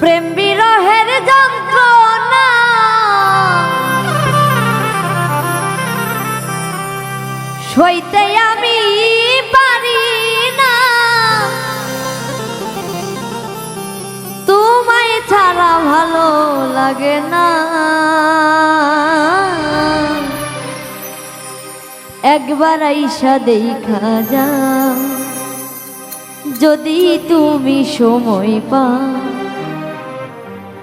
প্রেম বিরহের যন্ত্রণা। সইতে আমি পারি না। তোমায় ছাড়া ভালো লাগে না। একবার আইসা দেখা যা যদি তুমি সময় পা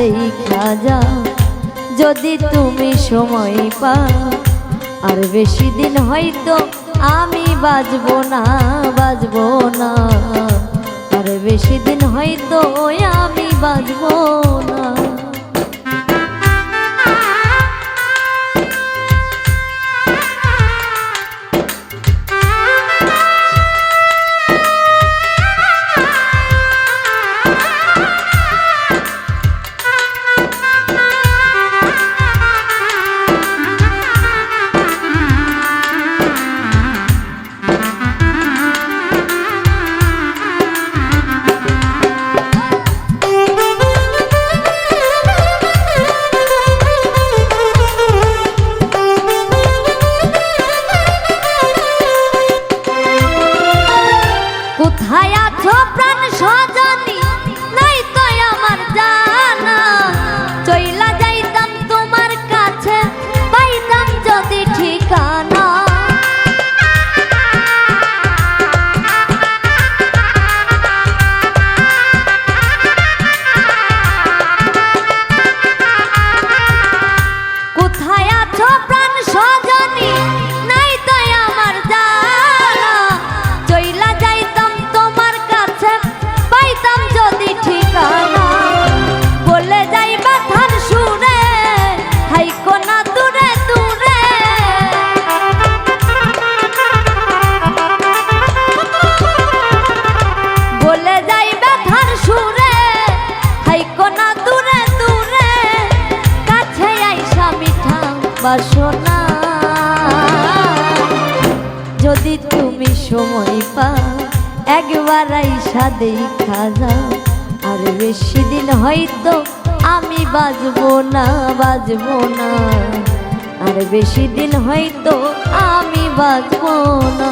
দেখা যা যদি তুমি সময় পা আর বেশি দিন হয়তো আমি বাজব না বাজব না। আর বেশি দিন হয়তো আমি বাজব না। যদি তুমি সময় পাও, একবার আইসা দেখা আর বেশি দিন হয়তো আমি বাজবো না বাজবো না। আর বেশি দিন হয়তো আমি বাজবো না।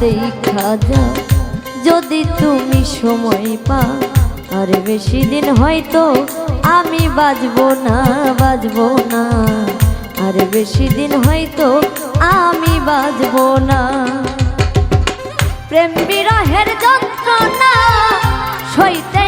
দেখা খাজা যদি তুমি সময় পা আর বেশি দিন হয়তো আমি বাজবো না বাজবো না। আর বেশি দিন হয়তো আমি বাজবো না। প্রেম বিরহের যন্ত্রণা সইতে